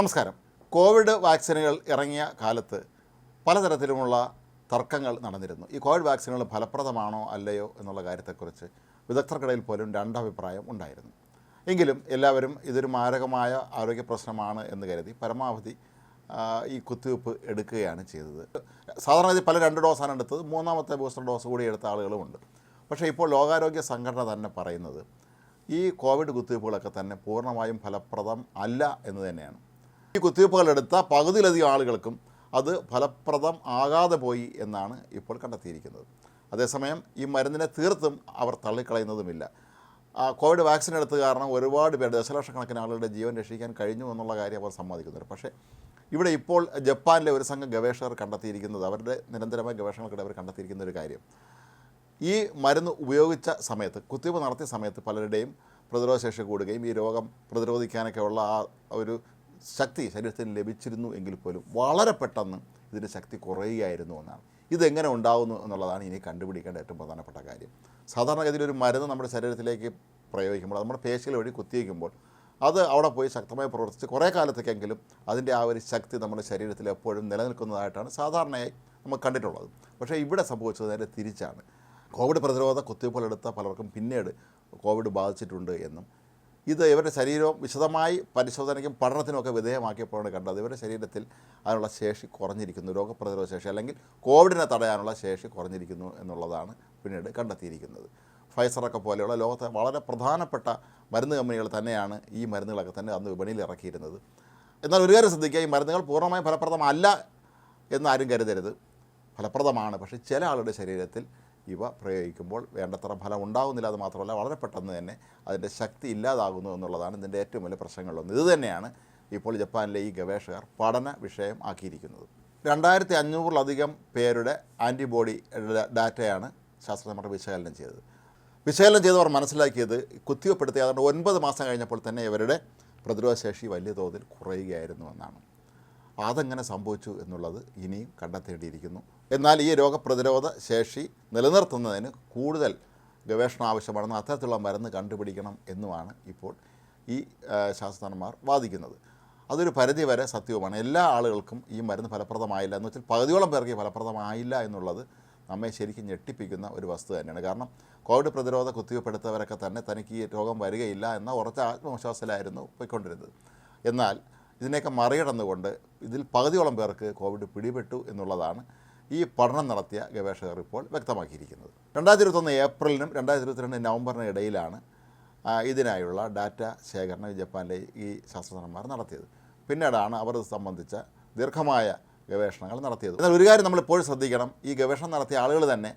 നമസ്കാരം. കോവിഡ് വാക്സിനുകൾ ഇറങ്ങിയ കാലത്ത് പലതരത്തിലുമുള്ള തർക്കങ്ങൾ നടന്നിരുന്നു. ഈ കോവിഡ് വാക്സിനുകൾ ഫലപ്രദമാണോ അല്ലയോ എന്നുള്ള കാര്യത്തെക്കുറിച്ച് വിദഗ്ധർക്കിടയിൽ പോലും രണ്ടഭിപ്രായം ഉണ്ടായിരുന്നു. എങ്കിലും എല്ലാവരും ഇതൊരു മാരകമായ ആരോഗ്യ പ്രശ്നമാണ് എന്ന് കരുതി പരമാവധി ഈ കുത്തിവയ്പ്പ് എടുക്കുകയാണ് ചെയ്തത്. സാധാരണ പല രണ്ട് ഡോസാണ് എടുത്തത്. മൂന്നാമത്തെ ബൂസ്റ്റർ ഡോസ് കൂടി എടുത്ത ആളുകളുമുണ്ട് പക്ഷേ ഇപ്പോൾ ലോകാരോഗ്യ സംഘടന തന്നെ പറയുന്നത് ഈ കോവിഡ് കുത്തിവയ്പ്പുകളൊക്കെ തന്നെ പൂർണമായും ഫലപ്രദം അല്ല എന്ന് തന്നെയാണ്. ഈ കുത്തിവയ്പ്പുകൾ എടുത്ത പകുതിയിലധികം ആളുകൾക്കും അത് ഫലപ്രദം ആകാതെ പോയി എന്നാണ് ഇപ്പോൾ കണ്ടെത്തിയിരിക്കുന്നത്. അതേസമയം ഈ മരുന്നിനെ തീർത്തും അവർ തള്ളിക്കളയുന്നതുമില്ല. കോവിഡ് വാക്സിൻ എടുത്ത കാരണം ഒരുപാട് പേർ ദശലക്ഷക്കണക്കിന് ആളുകളുടെ ജീവൻ രക്ഷിക്കാൻ കഴിഞ്ഞു എന്നുള്ള കാര്യം അവർ സമ്മതിക്കുന്നുണ്ട്. പക്ഷേ ഇവിടെ ഇപ്പോൾ ജപ്പാനിലെ ഒരു സംഘം ഗവേഷകർ കണ്ടെത്തിയിരിക്കുന്നത് അവരുടെ നിരന്തരമായ ഗവേഷണങ്ങൾക്കിടെ അവർ കണ്ടെത്തിയിരിക്കുന്ന ഒരു കാര്യം. ഈ മരുന്ന് ഉപയോഗിച്ച സമയത്ത് കുത്തിവയ്പ്പ് നടത്തിയ സമയത്ത് പലരുടെയും പ്രതിരോധശേഷി കൂടുകയും ഈ രോഗം പ്രതിരോധിക്കാനൊക്കെ ഉള്ള ആ ഒരു ശക്തി ശരീരത്തിന് ലഭിച്ചിരുന്നു എങ്കിൽ പോലും വളരെ പെട്ടെന്ന് ഇതിന്റെ ശക്തി കുറയുകയായിരുന്നു എന്നാണ്. ഇതെങ്ങനെ ഉണ്ടാകുന്നു എന്നുള്ളതാണ് ഇനി കണ്ടുപിടിക്കേണ്ട ഏറ്റവും പ്രധാനപ്പെട്ട കാര്യം. സാധാരണഗതിയിൽ ഒരു മരുന്ന് നമ്മുടെ ശരീരത്തിലേക്ക് പ്രയോഗിക്കുമ്പോൾ നമ്മുടെ പേശികൾ വഴി കുത്തിവയ്ക്കുമ്പോൾ അത് അവിടെ പോയി ശക്തമായി പ്രവർത്തിച്ച് കുറേ കാലത്തേക്കെങ്കിലും അതിന്റെ ആ ഒരു ശക്തി നമ്മുടെ ശരീരത്തിൽ എപ്പോഴും നിലനിൽക്കുന്നതായിട്ടാണ് സാധാരണയായി നമുക്ക് കണ്ടിട്ടുള്ളത്. പക്ഷേ ഇവിടെ സംഭവിച്ചത് നേരെ തിരിച്ചാണ്. കോവിഡ് പ്രതിരോധ കുത്തിവയ്പ്പുകളെടുത്ത പലർക്കും പിന്നീട് കോവിഡ് ബാധിച്ചിട്ടുണ്ട് എന്നും ഇത് ഇവരുടെ ശരീരവും വിശദമായി പരിശോധനയ്ക്കും പഠനത്തിനുമൊക്കെ വിധേയമാക്കിയപ്പോഴാണ് കണ്ടത്. ഇവരുടെ ശരീരത്തിൽ അതിനുള്ള ശേഷി കുറഞ്ഞിരിക്കുന്നു. രോഗപ്രതിരോധ ശേഷി അല്ലെങ്കിൽ കോവിഡിനെ തടയാനുള്ള ശേഷി കുറഞ്ഞിരിക്കുന്നു എന്നുള്ളതാണ് പിന്നീട് കണ്ടെത്തിയിരിക്കുന്നത്. ഫൈസറൊക്കെ പോലെയുള്ള ലോകത്തെ വളരെ പ്രധാനപ്പെട്ട മരുന്ന് കമ്പനികൾ തന്നെയാണ് ഈ മരുന്നുകളൊക്കെ തന്നെ അന്ന് വിപണിയിൽ ഇറക്കിയിരുന്നത്. എന്നാൽ ഒരു കാര്യം ശ്രദ്ധിക്കുക ഈ മരുന്നുകൾ പൂർണമായും ഫലപ്രദമല്ല എന്നാരും കരുതരുത്. ഫലപ്രദമാണ് പക്ഷേ ചില ആളുടെ ശരീരത്തിൽ ഇവ പ്രയോഗിക്കുമ്പോൾ വേണ്ടത്ര ഫലം ഉണ്ടാകുന്നില്ല അത് മാത്രമല്ല വളരെ പെട്ടെന്ന് തന്നെ അതിന്റെ ശക്തി ഇല്ലാതാകുന്നു എന്നുള്ളതാണ് ഇതിന്റെ ഏറ്റവും വലിയ പ്രശ്നങ്ങളിലൊന്ന്. ഇത് തന്നെയാണ് ഇപ്പോൾ ജപ്പാനിലെ ഈ ഗവേഷകർ പഠന വിഷയം ആക്കിയിരിക്കുന്നത്. രണ്ടായിരത്തി അഞ്ഞൂറിലധികം പേരുടെ ആന്റിബോഡി ഡാറ്റയാണ് ശാസ്ത്രജ്ഞർ വിശകലനം ചെയ്തത്. വിശകലനം ചെയ്തവർ മനസ്സിലാക്കിയത് കുത്തിവെപ്പെടുത്തി അതുകൊണ്ട് ഒൻപത് മാസം കഴിഞ്ഞപ്പോൾ തന്നെ ഇവരുടെ പ്രതിരോധശേഷി വലിയ തോതിൽ കുറയുകയായിരുന്നു എന്നാണ്. അതെങ്ങനെ സംഭവിച്ചു എന്നുള്ളത് ഇനിയും കണ്ടെത്തേണ്ടിയിരിക്കുന്നു. എന്നാൽ ഈ രോഗപ്രതിരോധ ശേഷി നിലനിർത്തുന്നതിന് കൂടുതൽ ഗവേഷണം ആവശ്യമാണെന്ന് അത്തരത്തിലുള്ള മരുന്ന് കണ്ടുപിടിക്കണം എന്നുമാണ് ഇപ്പോൾ ഈ ശാസ്ത്രജ്ഞന്മാർ വാദിക്കുന്നത്. അതൊരു പരിധി വരെ സത്യവുമാണ്. എല്ലാ ആളുകൾക്കും ഈ മരുന്ന് ഫലപ്രദമായില്ല എന്ന് വെച്ചാൽ പകുതിയോളം പേർക്ക് ഫലപ്രദമായില്ല എന്നുള്ളത് നമ്മെ ശരിക്കും ഞെട്ടിപ്പിക്കുന്ന ഒരു വസ്തു തന്നെയാണ്. കാരണം കോവിഡ് പ്രതിരോധ കുത്തിവയ്പ്പെടുത്തവരൊക്കെ തന്നെ തനിക്ക് ഈ രോഗം വരികയില്ല എന്ന ഉറച്ച ആത്മവിശ്വാസത്തിലായിരുന്നു പോയിക്കൊണ്ടിരുന്നത്. എന്നാൽ ഇതിനെയൊക്കെ മറികടന്നുകൊണ്ട് ഇതിൽ പകുതിയോളം പേർക്ക് കോവിഡ് പിടിപെട്ടു എന്നുള്ളതാണ് ഈ പഠനം നടത്തിയ ഗവേഷകർ ഇപ്പോൾ വ്യക്തമാക്കിയിരിക്കുന്നത്. രണ്ടായിരത്തി ഇരുപത്തൊന്ന് ഏപ്രിലിനും രണ്ടായിരത്തി ഇരുപത്തിരണ്ട് നവംബറിനും ഇടയിലാണ് ഇതിനായുള്ള ഡാറ്റ ശേഖരണം ജപ്പാനിലെ ഈ ശാസ്ത്രജ്ഞന്മാർ നടത്തിയത്. പിന്നീടാണ് അവർ സംബന്ധിച്ച ദീർഘമായ ഗവേഷണങ്ങൾ നടത്തിയത്. എന്നാൽ ഒരു കാര്യം നമ്മൾ ഇപ്പോഴും ശ്രദ്ധിക്കണം ഈ ഗവേഷണം നടത്തിയ ആളുകൾ തന്നെ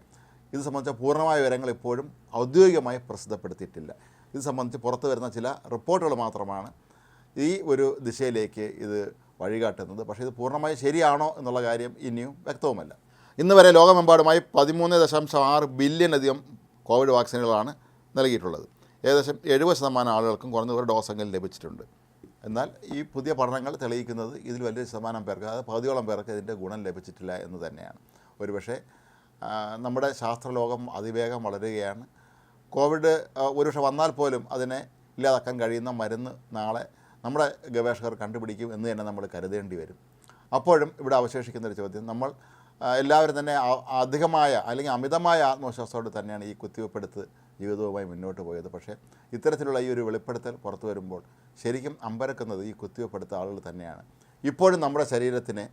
ഇത് സംബന്ധിച്ച പൂർണമായ വിവരങ്ങൾ ഇപ്പോഴും ഔദ്യോഗികമായി പ്രസിദ്ധപ്പെടുത്തിയിട്ടില്ല. ഇത് സംബന്ധിച്ച് പുറത്തു വരുന്ന ചില റിപ്പോർട്ടുകൾ മാത്രമാണ് ഈ ഒരു ദിശയിലേക്ക് ഇത് വഴികാട്ടുന്നത്. പക്ഷേ ഇത് പൂർണമായും ശരിയാണോ എന്നുള്ള കാര്യം ഇനിയും വ്യക്തവുമല്ല. ഇന്ന് വരെ ലോകമെമ്പാടുമായി പതിമൂന്ന് ദശാംശം ആറ് ബില്യണധികം കോവിഡ് വാക്സിനുകളാണ് നൽകിയിട്ടുള്ളത്. ഏകദേശം എഴുപത് ശതമാനം ആളുകൾക്കും കുറഞ്ഞ ഒരു ഡോസെങ്കിലും ലഭിച്ചിട്ടുണ്ട്. എന്നാൽ ഈ പുതിയ പഠനങ്ങൾ തെളിയിക്കുന്നത് ഇതിൽ വലിയ ശതമാനം പേർക്ക് അതായത് പകുതിയോളം പേർക്ക് ഇതിന്റെ ഗുണം ലഭിച്ചിട്ടില്ല എന്ന് തന്നെയാണ്. ഒരുപക്ഷെ നമ്മുടെ ശാസ്ത്രലോകം അതിവേഗം വളരുകയാണ്. കോവിഡ് ഒരുപക്ഷെ വന്നാൽ പോലും അതിനെ ഇല്ലാതാക്കാൻ കഴിയുന്ന മരുന്ന് നാളെ നമ്മുടെ ഗവേഷകർ കണ്ടുപിടിക്കും എന്ന് തന്നെ നമ്മൾ കരുതേണ്ടി വരും. അപ്പോഴും ഇവിടെ അവശേഷിക്കുന്ന ഒരു ചോദ്യം നമ്മൾ എല്ലാവരും തന്നെ അധികമായ അല്ലെങ്കിൽ അമിതമായ ആത്മവിശ്വാസത്തോടെ തന്നെയാണ് ഈ കുത്തിവെപ്പെടുത്ത് ജീവിതവുമായി മുന്നോട്ട് പോയത്. പക്ഷേ ഇത്തരത്തിലുള്ള ഈ ഒരു വെളിപ്പെടുത്തൽ പുറത്തു വരുമ്പോൾ ശരിക്കും അമ്പരക്കുന്നത് ഈ കുത്തിവെപ്പെടുത്ത ആളുകൾ തന്നെയാണ്. ഇപ്പോഴും നമ്മുടെ ശരീരത്തിന്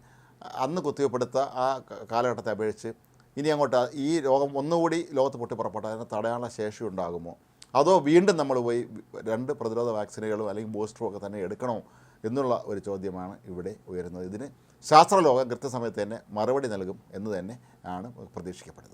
അന്ന് കുത്തിവെപ്പെടുത്ത ആ കാലഘട്ടത്തെ അപേക്ഷിച്ച് ഇനി അങ്ങോട്ട് ഈ രോഗം ഒന്നുകൂടി ലോകത്ത് പൊട്ടിപ്പുറപ്പെട്ട അതിനെ തടയാനുള്ള ശേഷി ഉണ്ടാകുമോ? അതോ വീണ്ടും നമ്മൾ പോയി രണ്ട് പ്രതിരോധ വാക്സിനുകളും അല്ലെങ്കിൽ ബൂസ്റ്ററും ഒക്കെ തന്നെ എടുക്കണോ എന്നുള്ള ഒരു ചോദ്യമാണ് ഇവിടെ ഉയരുന്നത്. ഇതിന് ശാസ്ത്രലോകം കൃത്യസമയത്ത് തന്നെ മറുപടി നൽകും എന്ന് തന്നെ ആണ് പ്രതീക്ഷിക്കപ്പെടുന്നത്.